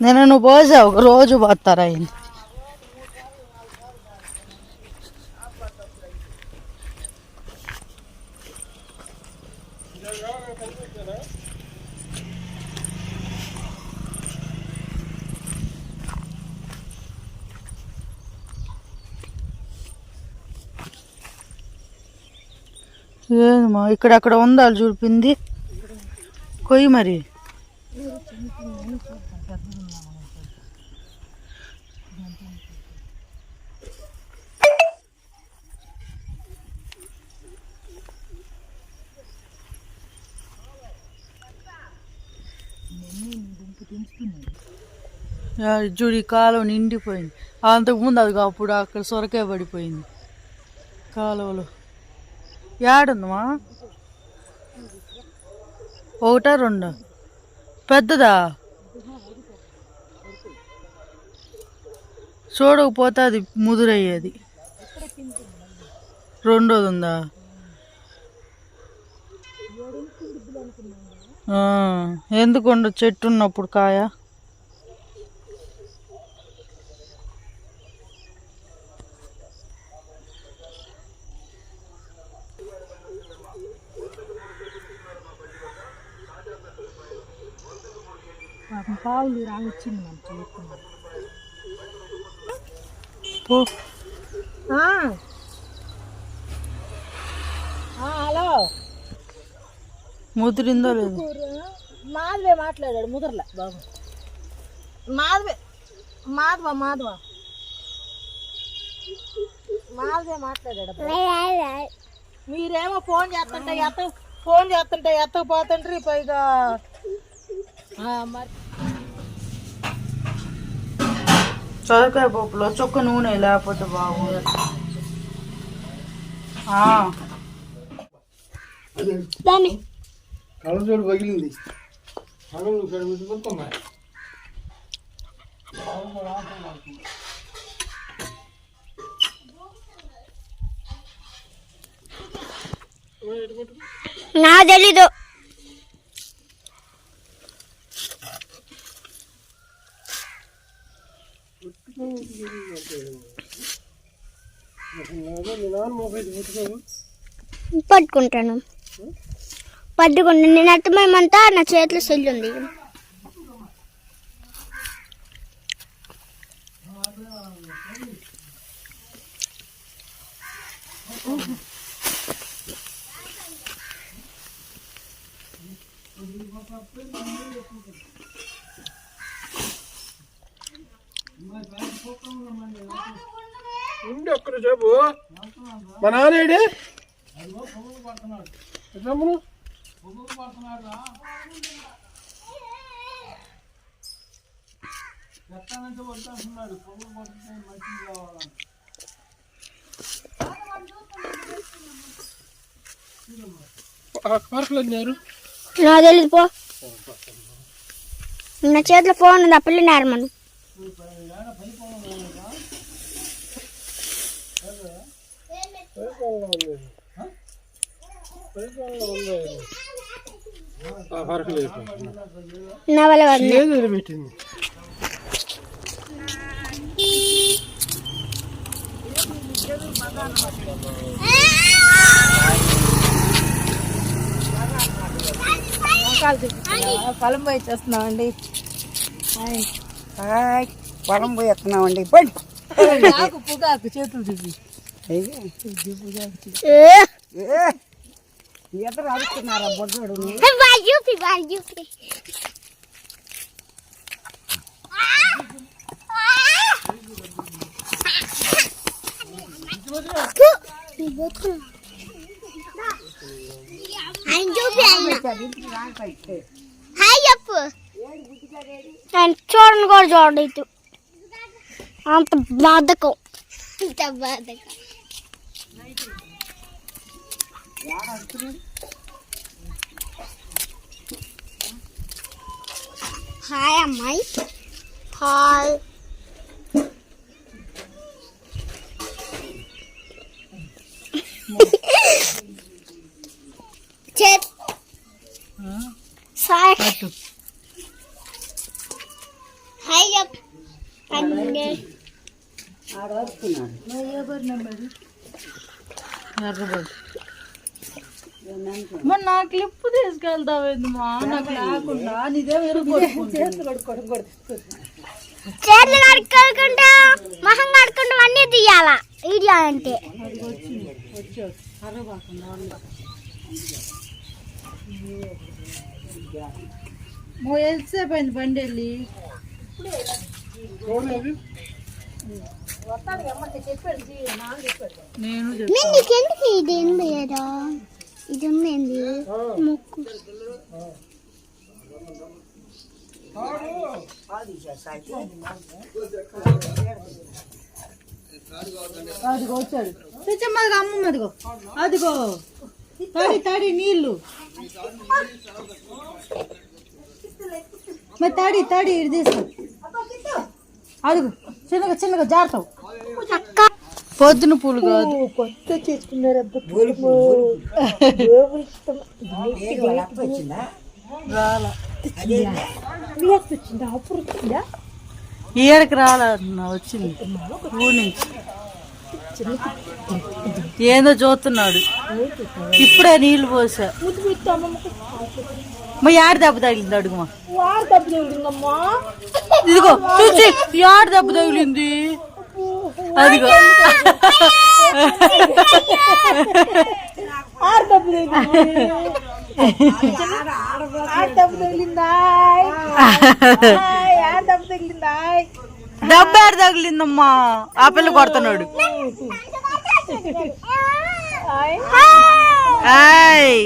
నేను నువ్వు పోసావు రోజు పోతారా అయింది ఏమో ఇక్కడక్కడ అక్కడ ఉందా చూపింది. కొయ్యి మరి. చూడు ఈ కాలువ నిండిపోయింది. అంతకుముందు అది అప్పుడు అక్కడ సొరకాయ పడిపోయింది. కాలువలో. ఏడుందమ్మా ఒకటా రెండు? పెద్దదా? చూడకపోతే అది ముదురయ్యేది. రెండోది ఉందా ఎందుకు చెట్టు ఉన్నప్పుడు కాయ? పావులు రావచ్చింది మనం చూస్తున్నాం పో. హలో. ముదిరిందో లేదు. మాధవే మాట్లాడాడు ముదర్ల బాబు. మాధవే. మాధవ మాధవ. మాధవే మాట్లాడాడు. మీరేమో ఫోన్ చేస్తుంటే ఎత్త ఫోన్ చేస్తుంటే ఎత్తకపోతుండ్రి పైగా. మరి. సొరకాయ పప్పులో చుక్క నూనె లేకపోతే బాగుంది. ఆ, కళ్ళజోడు పగిలింది. నా తెలీదు. పట్టుకుంటాను. పట్టుకుంటాను నేను అర్థమేమంతా నా చేతిలో సెల్ ఉంది. ఉండి ఒక్కరు చెప్పు మా నానేడి నా తెలీదు పో. నా చేతిలో ఫోన్ ఉంది అప్పుడు మనం పార్కులు నా వల్ల కాదు. ఏదో పెట్టింది పొలం పోయి చేస్తున్నామండి పొలం పోయి ఎత్తున్నామండి పండి. నాకు పొగాకు చేతులు చూపి. ఏ, ఇద్దరు అడుగుతున్నారా బొడ్డోడు వాడు చూపి వాడు చూపి ఆయన చూపి ఆయన హాయ్ చెప్పు ఆయన చూడండి కూడా చూడలేదు అంత బాధకం అంత బాధకం హాయ్ అమ్మాయి హాయ్ చేత్ సాక్షి అటు హాయ్ చెప్పు అంటే ఆడ వస్తున్నాడు ఎర్రబడి మరి నా నాకు లేకుండా నీదేం చేతులు కడుక్కోకుండా మొహం కడుక్కుంటూ అన్నీ తీయాలా? వీడియో అంటే. మో ఎంతసేపు అయింది బండి వెళ్ళి? నేను నీకెందుకు ఇది కదా ఇది ఉంది ముక్కు. అదిగో వచ్చాడు. తెచ్చమ్మదిగో అమ్మమ్మదిగో అదిగో. తడి తడి నీళ్ళు. మరి తడి తడి ఇది తీసుకో. అదిగో చిన్నగా చిన్నగా జారుతావు. పొద్దున పూలు కాదు. కొత్త చేసుకున్నారు వచ్చిందా? అప్పుడు వచ్చిందా? ఏడకి రాలా వచ్చింది. ఊరి నుంచి. ఏందో చూస్తున్నాడు. ఇప్పుడే నీళ్ళు పోసా. మా యాడ దెబ్బ తగిలింది అడుగుమా ఇదిగో చూసి యాడ దెబ్బ తగిలింది. అదిగో. ఆరు డబ్బు తగిలింది? ఆరు డబ్బు తగిలిందా ఆరు డబ్బు తగిలిందా దెబ్బ యాడ తగిలిందమ్మా ఆ పిల్ల కొడుతున్నాడు. ఆయ్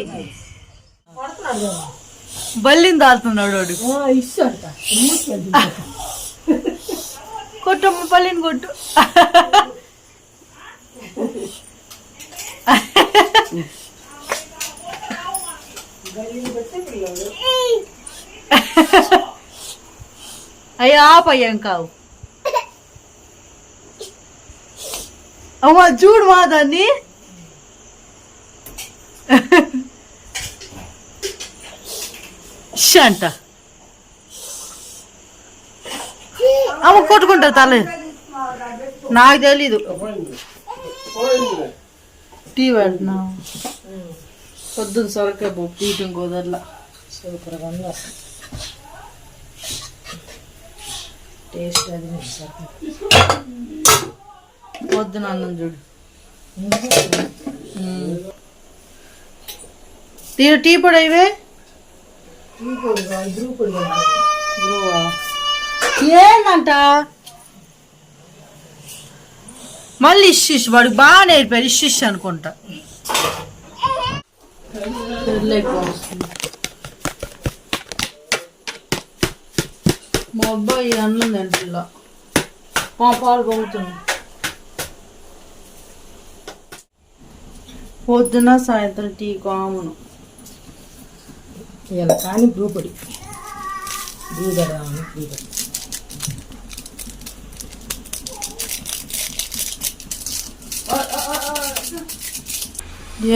బల్లిని దాల్తున్నాడు వాడు. కొట్టమ్మ పల్లిని కొట్టు అయ్యా ఆపయ్యాం కావు. అమ్మ చూడు మా దాన్ని. ష్ అంట అమ్మ కొట్టుకుంటారు తల నాకు తెలీదు. టీ పెడుతున్నా. పొద్దున్న సొరకాయ పప్పు తీయటం కుదరలా సూపర్గా ఉంది. టేస్ట్ అది పొద్దున అన్నం చూడు. తీరు టీ పొడి ఇవే. ఏందంట? మళ్ళీ ఇష్యూష్ వాడికి బాగా నేర్పారు ఇష్యూష్ అనుకుంటా. మా అబ్బాయి అన్నం తింటున్నా మా పాలు పొంగుతుంది. పొద్దున సాయంత్రం టీ కామును. ఇలా కానీ బ్రూ పొడి బ్రూ పెడదామని బ్రూ పొడి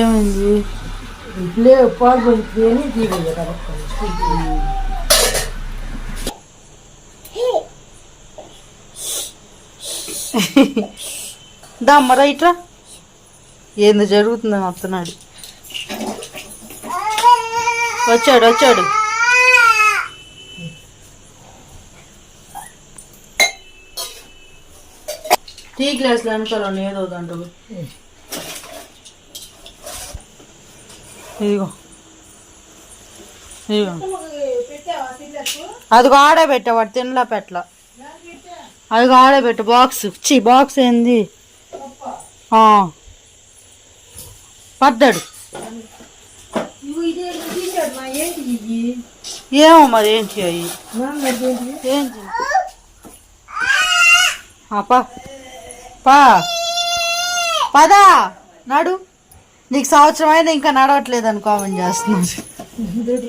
ఏమైంది లేవు పాలు అని తీగలు దమ్మ రైట్రా ఏందో జరుగుతుందని వస్తున్నాడు. వచ్చాడు వచ్చాడు. టీ గ్లాసులు వెనకాల ఏదో దాంట్లో ఇదిగో. ఇదిగో. అదిగో ఆడే పెట్టా వాడు తినలా పెట్టలా. అదిగో ఆడే పెట్టు బాక్స్. చి బాక్స్ ఏంది. పడ్డాడు. ఏమో మరి ఏంటి అవి ఏంటి? పా. పా. పదా. నడు. నీకు సంవత్సరం అయినా ఇంకా నడవట్లేదు అని కామెంట్ చేస్తున్నారు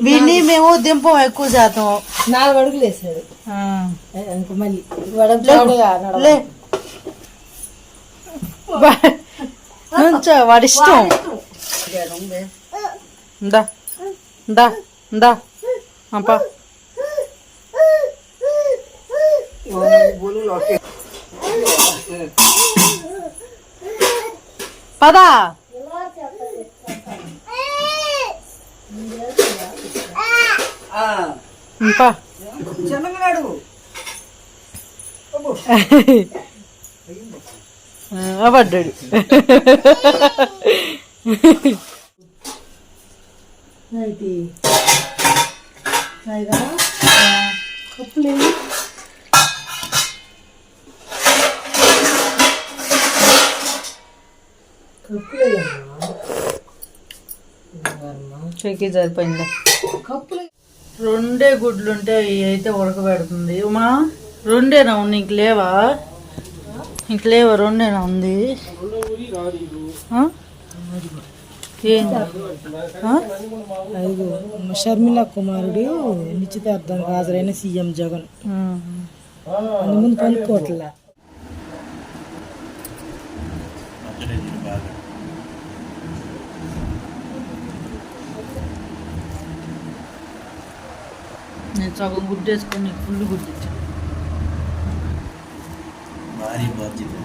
వీడిని మేము దింపం ఎక్కువ శాతం. నాలుగు అడుగులు వేసాడు. మళ్ళీ వాడి ఇష్టం. అప్పా పదా. పడ్డాడు అయితే కదా కప్పులు కప్పులు చెక్కి సరిపోయిందా కప్పులు రెండే గుడ్లు ఉంటే అవి అయితే ఉడకబెడుతుంది. ఉమా రెండేనా ఉంది నీకు లేవా? నీకు లేవా? రెండేనా ఉంది? ఐదు. షర్మిల కుమారుడు నిశ్చితార్థం హాజరైన సీఎం జగన్. ముందు పనుకోవట్లే నేను సగం గుడ్డేసుకొని నీకు ఫుల్ గుడ్డు భారీ బాధ్యత.